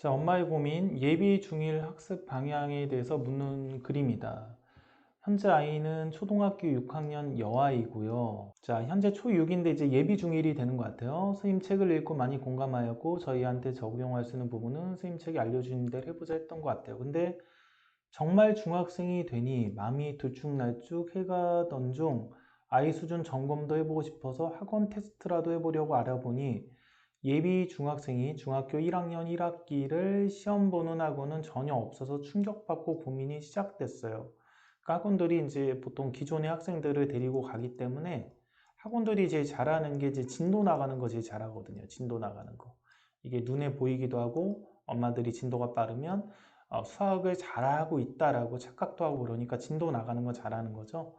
자, 엄마의 고민, 예비 중일 학습 방향에 대해서 묻는 글입니다. 현재 아이는 초등학교 6학년 여아이고요. 자, 현재 초6인데 이제 예비 중일이 되는 것 같아요. 선생님 책을 읽고 많이 공감하였고 저희한테 적용할 수 있는 부분은 선생님 책이 알려주는 대로 해보자 했던 것 같아요. 근데 정말 중학생이 되니 마음이 들쭉날쭉 해가던 중 아이 수준 점검도 해보고 싶어서 학원 테스트라도 해보려고 알아보니 예비 중학생이 중학교 1학년 1학기를 시험 보는 학원은 전혀 없어서 충격받고 고민이 시작됐어요. 그러니까 학원들이 이제 보통 기존의 학생들을 데리고 가기 때문에 학원들이 제일 잘하는 게 이제 진도 나가는 거 제일 잘하거든요. 진도 나가는 거. 이게 눈에 보이기도 하고 엄마들이 진도가 빠르면 어, 수학을 잘하고 있다라고 착각도 하고 그러니까 진도 나가는 거 잘하는 거죠.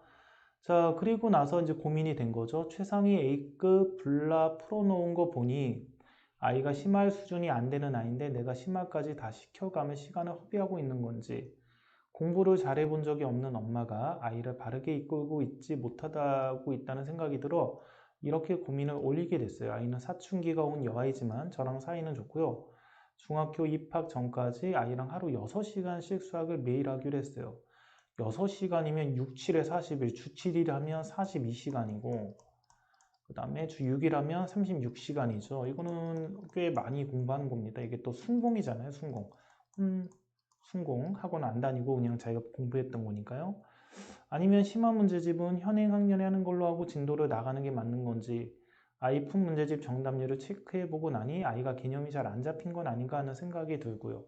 자, 그리고 나서 이제 고민이 된 거죠. 최상위 A급 블라 풀어놓은 거 보니 아이가 심할 수준이 안 되는 아이인데 내가 심할까지 다 시켜가면 시간을 허비하고 있는 건지 공부를 잘해본 적이 없는 엄마가 아이를 바르게 이끌고 있지 못하다고 있다는 생각이 들어 이렇게 고민을 올리게 됐어요. 아이는 사춘기가 온 여아이지만 저랑 사이는 좋고요. 중학교 입학 전까지 아이랑 하루 6시간씩 수학을 매일 하기로 했어요. 6시간이면 6, 7에 40일, 주 7일 하면 42시간이고 그 다음에 주 6일 하면 36시간이죠. 이거는 꽤 많이 공부하는 겁니다. 이게 또 순공이잖아요. 순공. 음, 순공 학원 안 다니고 그냥 자기가 공부했던 거니까요. 아니면 심화 문제집은 현행 학년에 하는 걸로 하고 진도를 나가는 게 맞는 건지 아이 푼 문제집 정답률을 체크해보고 나니 아이가 개념이 잘 안 잡힌 건 아닌가 하는 생각이 들고요.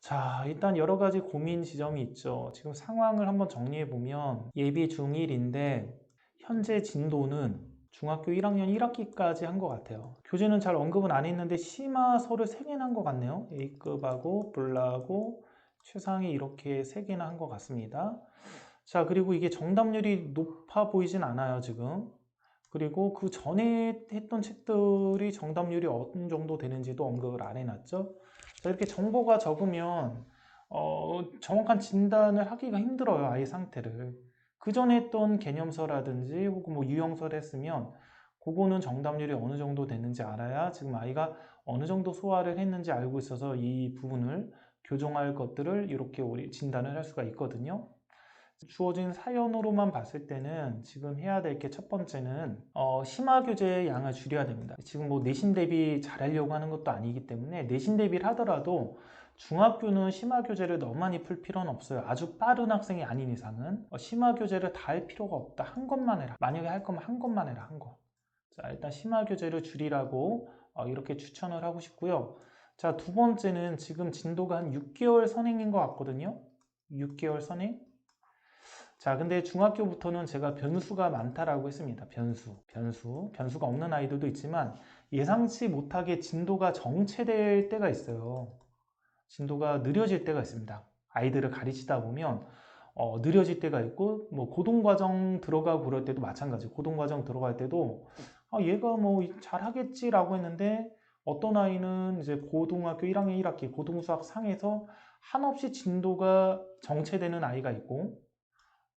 자, 일단 여러 가지 고민 지점이 있죠. 지금 상황을 한번 정리해 보면 예비 중1인데 현재 진도는 중학교 1학년 1학기까지 한 것 같아요. 교재는 잘 언급은 안 했는데 심화서를 3개나 한 것 같네요. A급하고 블라하고 최상위 이렇게 3개나 한 것 같습니다. 자, 그리고 이게 정답률이 높아 보이진 않아요, 지금. 그리고 그 전에 했던 책들이 정답률이 어느 정도 되는지도 언급을 안 해놨죠. 자, 이렇게 정보가 적으면 어, 정확한 진단을 하기가 힘들어요, 아이 상태를. 그 전에 했던 개념서라든지 혹은 뭐 유형서를 했으면 그거는 정답률이 어느 정도 됐는지 알아야 지금 아이가 어느 정도 소화를 했는지 알고 있어서 이 부분을 교정할 것들을 이렇게 우리 진단을 할 수가 있거든요. 주어진 사연으로만 봤을 때는 지금 해야 될 게 첫 번째는 어, 심화 교재의 양을 줄여야 됩니다. 지금 뭐 내신 대비 잘하려고 하는 것도 아니기 때문에 내신 대비를 하더라도 중학교는 심화 교재를 너무 많이 풀 필요는 없어요. 아주 빠른 학생이 아닌 이상은 어, 심화 교재를 다 할 필요가 없다. 한 것만 해라. 만약에 할 거면 한 것만 해라. 한 거. 자, 일단 심화 교재를 줄이라고 어, 이렇게 추천을 하고 싶고요. 자, 두 번째는 지금 진도가 한 6개월 선행인 것 같거든요. 6개월 선행. 자, 근데 중학교부터는 제가 변수가 많다라고 했습니다. 변수, 변수, 변수가 없는 아이들도 있지만 예상치 못하게 진도가 정체될 때가 있어요. 진도가 느려질 때가 있습니다. 아이들을 가르치다 보면 어, 느려질 때가 있고 뭐 고등과정 들어가고 그럴 때도 마찬가지. 고등과정 들어갈 때도 아, 얘가 뭐 잘하겠지라고 했는데 어떤 아이는 이제 고등학교 1학년 1학기 고등수학 상에서 한없이 진도가 정체되는 아이가 있고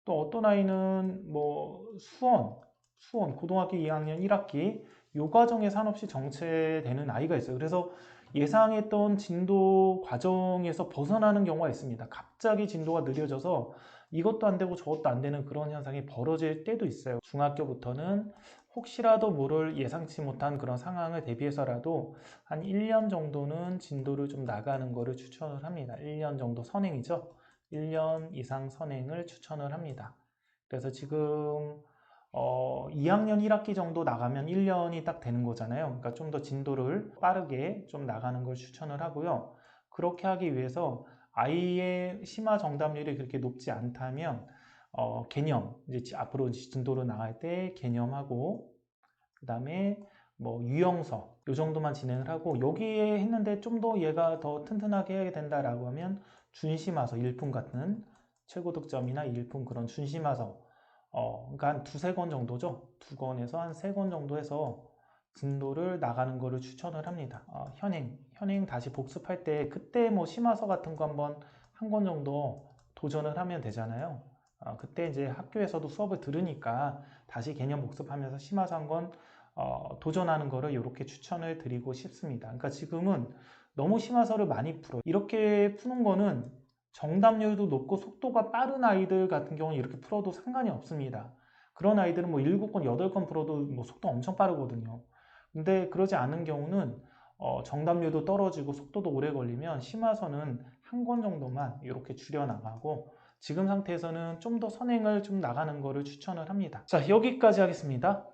또 어떤 아이는 뭐 수원, 수원 고등학교 2학년 1학기 요 과정에서 한없이 정체되는 아이가 있어요. 그래서 예상했던 진도 과정에서 벗어나는 경우가 있습니다. 갑자기 진도가 느려져서 이것도 안 되고 저것도 안 되는 그런 현상이 벌어질 때도 있어요. 중학교부터는 혹시라도 모를 예상치 못한 그런 상황을 대비해서라도 한 1년 정도는 진도를 좀 나가는 것을 추천을 합니다. 1년 정도 선행이죠. 1년 이상 선행을 추천을 합니다. 그래서 지금 어, 2학년 1학기 정도 나가면 1년이 딱 되는 거잖아요. 그러니까 좀 더 진도를 빠르게 좀 나가는 걸 추천을 하고요. 그렇게 하기 위해서 아이의 심화 정답률이 그렇게 높지 않다면 어, 개념 이제 앞으로 진도로 나갈 때 개념하고 그 다음에 뭐 유형서 이 정도만 진행을 하고 여기에 했는데 좀 더 얘가 더 튼튼하게 해야 된다라고 하면 준심화서 1품 같은 최고 득점이나 1품 그런 준심화서 어, 그러니까 한 두세 권 정도죠. 두 권에서 한세권 정도 해서 진도를 나가는 거를 추천을 합니다. 어, 현행, 현행 다시 복습할 때 그때 뭐 심화서 같은 거 한번 한 권 정도 도전을 하면 되잖아요. 어, 그때 이제 학교에서도 수업을 들으니까 다시 개념 복습하면서 심화서 한권 어, 도전하는 거를 이렇게 추천을 드리고 싶습니다. 그러니까 지금은 너무 심화서를 많이 풀어. 이렇게 푸는 거는 정답률도 높고 속도가 빠른 아이들 같은 경우는 이렇게 풀어도 상관이 없습니다. 그런 아이들은 뭐 7건, 8건 풀어도 뭐 속도 엄청 빠르거든요. 근데 그러지 않은 경우는 어, 정답률도 떨어지고 속도도 오래 걸리면 심화서는 한 권 정도만 이렇게 줄여 나가고 지금 상태에서는 좀 더 선행을 좀 나가는 거를 추천을 합니다. 자, 여기까지 하겠습니다.